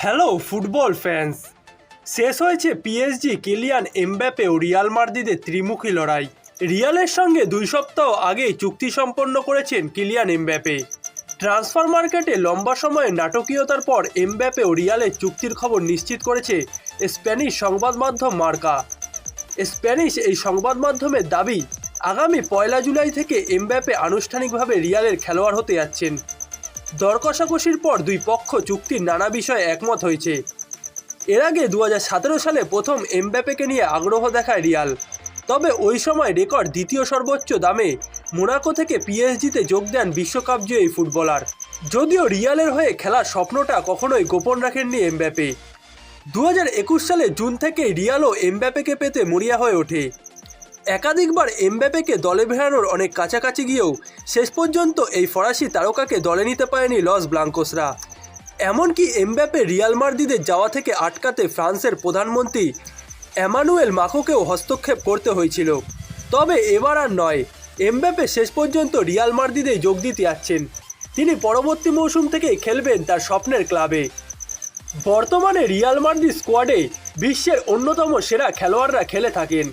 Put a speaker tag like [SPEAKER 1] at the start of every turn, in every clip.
[SPEAKER 1] Hello football fans শেষ হয়েছে PSG Kylian Mbappe ও রিয়াল মার্দিদের ত্রিমুখী লড়াই। রিয়ালের সঙ্গে দুই সপ্তাহ আগেই চুক্তি সম্পন্ন করেছেন কিলিয়ান এমব্যাপে ট্রান্সফার মার্কেটে লম্বা সময়ে নাটকীয়তার পর এমব্যাপে ও রিয়ালের চুক্তির খবর নিশ্চিত করেছে স্প্যানিশ সংবাদ মাধ্যম মার্কা। স্প্যানিশ এই সংবাদ মাধ্যমের দাবি, আগামী পয়লা জুলাই থেকে এমব্যাপে আনুষ্ঠানিকভাবে রিয়ালের খেলোয়াড় হতে যাচ্ছেন। দর কষাকষির পর দুই পক্ষ চুক্তির নানা বিষয়ে একমত হয়েছে। এর আগে দু হাজার সতেরো সালে প্রথম এমব্যাপেকে নিয়ে আগ্রহ দেখায় রিয়াল। তবে ওই সময় রেকর্ড দ্বিতীয় সর্বোচ্চ দামে মোনাকো থেকে পিএসজিতে যোগ দেন বিশ্বকাপ জয়ী ফুটবলার। যদিও রিয়ালের হয়ে খেলার স্বপ্নটা কখনোই গোপন রাখেননি এমব্যাপে দু হাজার একুশ সালে জুন থেকে রিয়ালও এমব্যাপেকে পেতে মরিয়া হয়ে ওঠে। একাধিকবার এমব্যাপেকে দলে ভেড়ানোর অনেক কাছাকাছি গিয়েও শেষ পর্যন্ত এই ফরাসি তারকাকে দলে নিতে পারেনি লস ব্লাঙ্কোসরা। এমনকি এমব্যাপে রিয়াল মার্দিদের যাওয়া থেকে আটকাতে ফ্রান্সের প্রধানমন্ত্রী অ্যামানুয়েল মাখোকেও হস্তক্ষেপ করতে হয়েছিল। তবে এবার আর নয় এমব্যাপে শেষ পর্যন্ত রিয়াল মার্দিদেই যোগ দিতে যাচ্ছেন। তিনি পরবর্তী মৌসুম থেকে খেলবেন তার স্বপ্নের ক্লাবে। বর্তমানে রিয়াল মার্দি স্কোয়াডে বিশ্বের অন্যতম সেরা খেলোয়াড়রা খেলে থাকেন।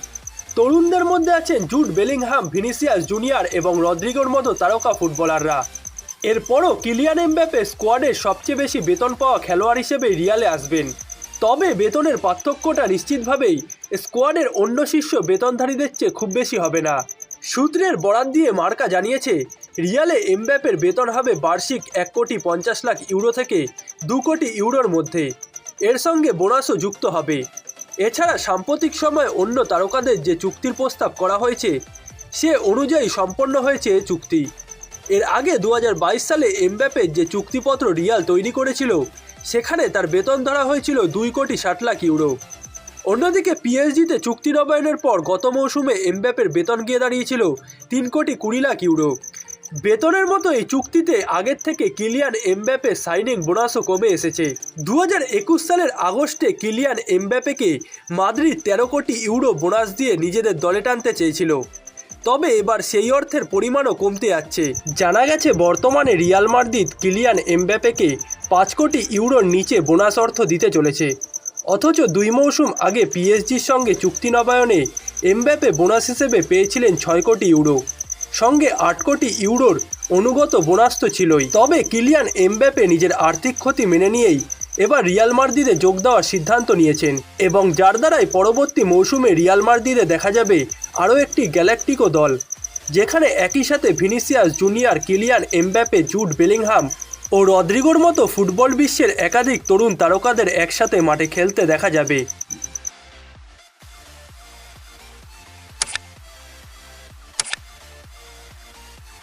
[SPEAKER 1] তরুণদের মধ্যে আছেন জুট বেলিংহাম, ভিনিসিয়াস জুনিয়র এবং রদ্রিগোর মতো তারকা ফুটবলাররা। এরপরও কিলিয়ান এমব্যাপে স্কোয়াডের সবচেয়ে বেশি বেতন পাওয়া খেলোয়াড় হিসেবে রিয়ালে আসবেন। তবে বেতনের পার্থক্যটা নিশ্চিতভাবেই স্কোয়াডের অন্য শীর্ষ বেতনধারীদের চেয়ে খুব বেশি হবে না। সূত্রের বরাত দিয়ে মার্কা জানিয়েছে, রিয়ালে এমব্যাপের বেতন হবে বার্ষিক এক কোটি পঞ্চাশ লাখ ইউরো থেকে দু কোটি ইউরোর মধ্যে। এর সঙ্গে বোনাসও যুক্ত হবে। এছাড়া সাম্প্রতিক সময়ে অন্য তারকাদের যে চুক্তির প্রস্তাব করা হয়েছে, সে অনুযায়ী সম্পন্ন হয়েছে চুক্তি। এর আগে দু হাজার বাইশ সালে এমব্যাপের যে চুক্তিপত্র রিয়াল তৈরি করেছিল, সেখানে তার বেতন ধরা হয়েছিল দুই কোটি ষাট লাখ ইউরো। অন্যদিকে পিএসজিতে চুক্তি নবায়নের পর গত মৌসুমে এমব্যাপের বেতন গিয়ে দাঁড়িয়েছিল তিন কোটি কুড়ি লাখ ইউরো। বেতনের মতো এই চুক্তিতে আগের থেকে কিলিয়ান এমব্যাপে সাইনিং বোনাসও কমে এসেছে। দু একুশ সালের আগস্টে কিলিয়ান এমব্যাপেকে মাদ্রিদ তেরো কোটি ইউরো বোনাস দিয়ে নিজেদের দলে টানতে চেয়েছিল। তবে এবার সেই অর্থের পরিমাণও কমতে যাচ্ছে। জানা গেছে, বর্তমানে রিয়াল মাদ্রিদ কিলিয়ান এমব্যাপেকে পাঁচ কোটি ইউরোর নিচে বোনাস অর্থ দিতে চলেছে। অথচ দুই মৌসুম আগে পিএসজির সঙ্গে চুক্তি নবায়নে এমব্যাপে বোনাস হিসেবে পেয়েছিলেন ছয় কোটি ইউরো। সঙ্গে আট কোটি ইউরোর অনুগত বোনাস তো ছিলই। তবে কিলিয়ান এমব্যাপে নিজের আর্থিক ক্ষতি মেনে নিয়েই এবার রিয়াল মার্দিদে যোগ দেওয়ার সিদ্ধান্ত নিয়েছেন এবং যার দ্বারাই পরবর্তী মৌসুমে রিয়াল মার্দিদে দেখা যাবে আরও একটি গ্যালাকটিকো দল। যেখানে একই সাথে Vinicius Junior Kylian Mbappe Jude Bellingham ও রদ্রিগোর মতো ফুটবল বিশ্বের একাধিক তরুণ তারকাদের একসাথে মাঠে খেলতে দেখা যাবে।